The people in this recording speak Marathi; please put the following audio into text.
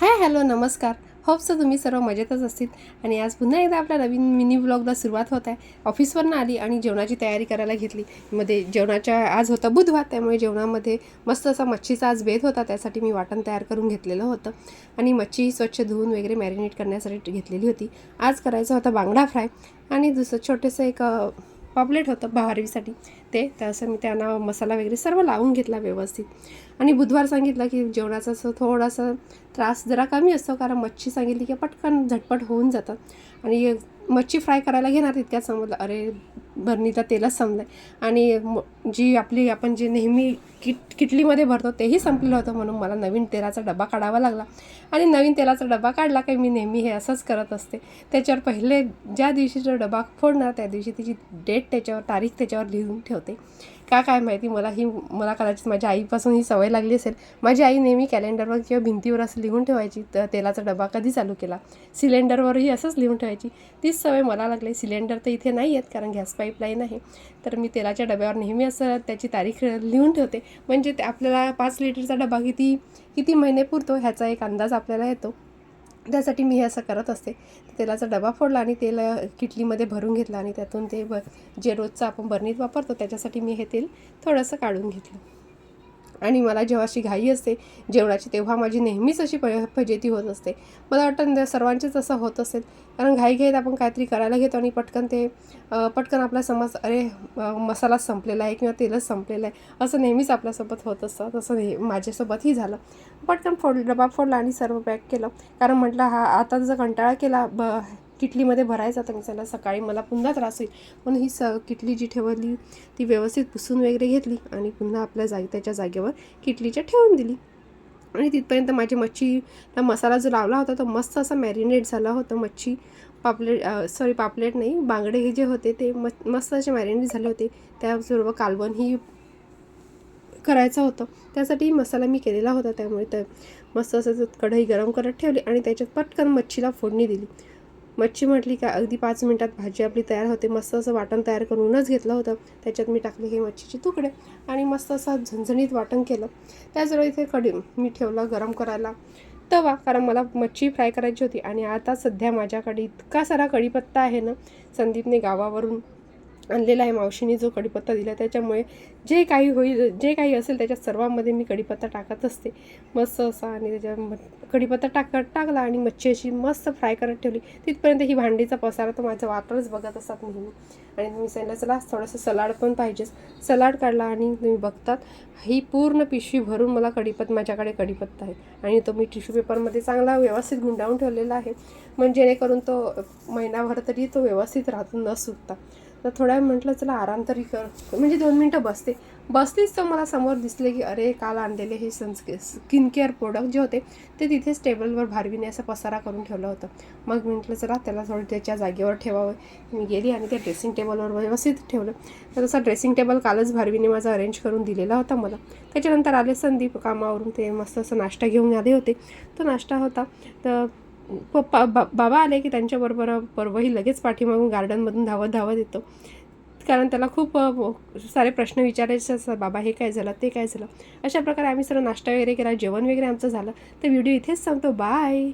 हाय हॅलो नमस्कार. होप्स तुम्ही सर्व मजेतच असतील. आणि आज पुन्हा एकदा आपल्या नवीन मिनी ब्लॉगला सुरुवात होत आहे. ऑफिसवरनं आली आणि जेवणाची तयारी करायला घेतली. मध्ये जेवणाच्या आज होता बुधवार त्यामुळे जेवणामध्ये मस्त असा मच्छीचा आज बेत होता. त्यासाठी मी वाटण तयार करून घेतलेलं होतं. आणि मच्छी स्वच्छ धुवून वगैरे मॅरिनेट करण्यासाठी घेतलेली होती. आज करायचा होता बांगडा फ्राय. आणि दुसरं छोटंसं एक पापलेट होतं बहारीसाठी ते तसं मी त्यांना मसाला वगैरे सर्व लावून घेतला व्यवस्थित. आणि बुधवार सांगितलं की जेवणाचा असं थोडासा त्रास जरा कमी असतो कारण मच्छी सांगितली की पटकन झटपट होऊन जातं. आणि मच्छी फ्राय करायला घेणार तितक्यात समजलं अरे भरणीचा तेलच संपलं आणि जी आपली आपण जे नेहमी किट किटलीमध्ये भरतो तेही संपलेलं होतं म्हणून मला नवीन तेलाचा डबा काढावा लागला. आणि नवीन तेलाचा डबा काढला की मी नेहमी हे असंच करत असते. त्याच्यावर पहिले ज्या दिवशी जो डबा फोडणार त्या दिवशी तिची डेट त्याच्यावर तारीख त्याच्यावर लिहून ठेवते. का काय माहिती मला ही मला कदाचित माझ्या आईपासून ही सवय लागली असेल. माझी आई नेहमी कॅलेंडरवर किंवा भिंतीवर असं लिहून ठेवायची तर तेलाचा डबा कधी चालू केला. सिलेंडरवरही असंच लिहून ठेवायची. तीच सवय मला लागली. सिलेंडर तर इथे नाही आहेत कारण गॅस पाईपलाईन आहे. तर मी तेलाच्या डब्यावर नेहमी असं त्याची तारीख लिहून ठेवते. म्हणजे ते आपल्याला पाच लिटरचा डबा किती किती महिने पुरतो ह्याचा एक अंदाज आपल्याला येतो. त्यासाठी मी हे असं करत असते. तेलाचा डबा फोडला आणि तेल किटलीमध्ये भरून घेतलं आणि त्यातून ते ब जे रोजचं आपण बरणीत वापरतो त्याच्यासाठी मी हे तेल थोडंसं काढून घेतलं. आणि मला जेव्हा अशी घाई असते जेवणाची तेव्हा माझी नेहमीच अशी प फजेती होत असते. मला वाटतं सर्वांचेच असं होत असेल. कारण घाई घाईत आपण काहीतरी करायला घेतो आणि पटकन ते पटकन आपला समज अरे मसाला संपलेला आहे किंवा तेलच संपलेलं आहे असं नेहमीच आपल्यासोबत होत असतं. तसं ने माझ्यासोबतही झालं. पटकन फोड डबा फोडला आणि सर्व पॅक केलं. कारण म्हटलं हा आता जर कंटाळा केला ब किटलीमध्ये भरायचा तर मिसाला सकाळी मला पुन्हा त्रास होईल. म्हणून ही स किटली जी ठेवली ती व्यवस्थित पुसून वगैरे घेतली आणि पुन्हा आपल्या जागी त्याच्या जागेवर किटलीच्या ठेवून दिली. आणि तिथपर्यंत माझी मच्छीला मसाला जो लावला होता तो मस्त असा मॅरिनेट झाला होता. मच्छी पापलेट सॉरी पापलेट नाही बांगडे हे जे होते ते म मस्त असे मॅरिनेट झाले होते. त्याबरोबर कालवण ही करायचं होतं. त्यासाठी मसाला मी केलेला होता त्यामुळे तर मस्त असं कढई गरम करत ठेवली आणि त्याच्यात पटकन मच्छीला फोडणी दिली. मच्छी म्हटली का अगदी पाच मिनटात भाजी आपली तयार होते. मस्त असं वाटण तयार करूनच घेतलं होतं. त्याच्यात मी टाकले हे मच्छीचे तुकडे आणि मस्त असं झणझणीत वाटण केलं. त्याचबरोबर इथे कढी मी ठेवला गरम करायला. तवा कारण मला मच्छी फ्राय करायची होती आणि आता सध्या माझ्याकडे इतका सारा कढीपत्ता आहे ना संदीपने गावावरून आणलेला आहे मावशीने जो कढीपत्ता दिला त्याच्यामुळे जे काही होईल जे काही असेल त्याच्या सर्वांमध्ये मी कढीपत्ता टाकत असते. मस्त असा आणि त्याच्या कढीपत्ता टाक टाकला आणि मच्छी अशी मस्त फ्राय करत ठेवली. तिथपर्यंत ही भांडीचा पसारा तर माझा वापरच बघत असतात नेहमी. आणि तुम्ही सांगितलं चला थोडंसं सलाड पण पाहिजेच सलाड काढला आणि तुम्ही बघतात ही पूर्ण पिशवी भरून मला कढीपत्ता माझ्याकडे कढीपत्ता आहे. आणि तो मी टिश्यू पेपरमध्ये चांगला व्यवस्थित गुंडाळून ठेवलेला आहे. म्हणजे जेणेकरून तो महिनाभर तरी तो व्यवस्थित राहतो न सुटता तर थोड्या वेळ म्हटलं चला आराम तरी कर. म्हणजे दोन मिनटं बसते. बसलीच तर मला समोर दिसले की अरे काल आणलेले हे सनस्के स्किन केअर प्रोडक्ट जे होते ते तिथेच टेबलवर भारवीने असं पसारा करून ठेवलं होतं. मग मी म्हटलं चला त्याला थोडं त्याच्या जागेवर ठेवावं. मी गेली आणि त्या ड्रेसिंग टेबलवर व्यवस्थित ठेवलं. तर तसा ड्रेसिंग टेबल कालच भारवीने माझा अरेंज करून दिलेला होता मला. त्याच्यानंतर आले संदीप कामावरून. ते मस्त असं नाश्ता घेऊन आले होते. तो नाश्ता होता. तर पप्पा बा बाबा आले की त्यांच्याबरोबर पर्वही लगेच पाठीमागून गार्डनमधून धावत धावत येतो. कारण त्याला खूप सारे प्रश्न विचारायचे असतात. बाबा हे काय झालं? ते काय झालं? अशा प्रकारे आम्ही सर्व नाश्ता वगैरे केला. जेवण वगैरे आमचं झालं. तर व्हिडिओ इथेच सांगतो बाय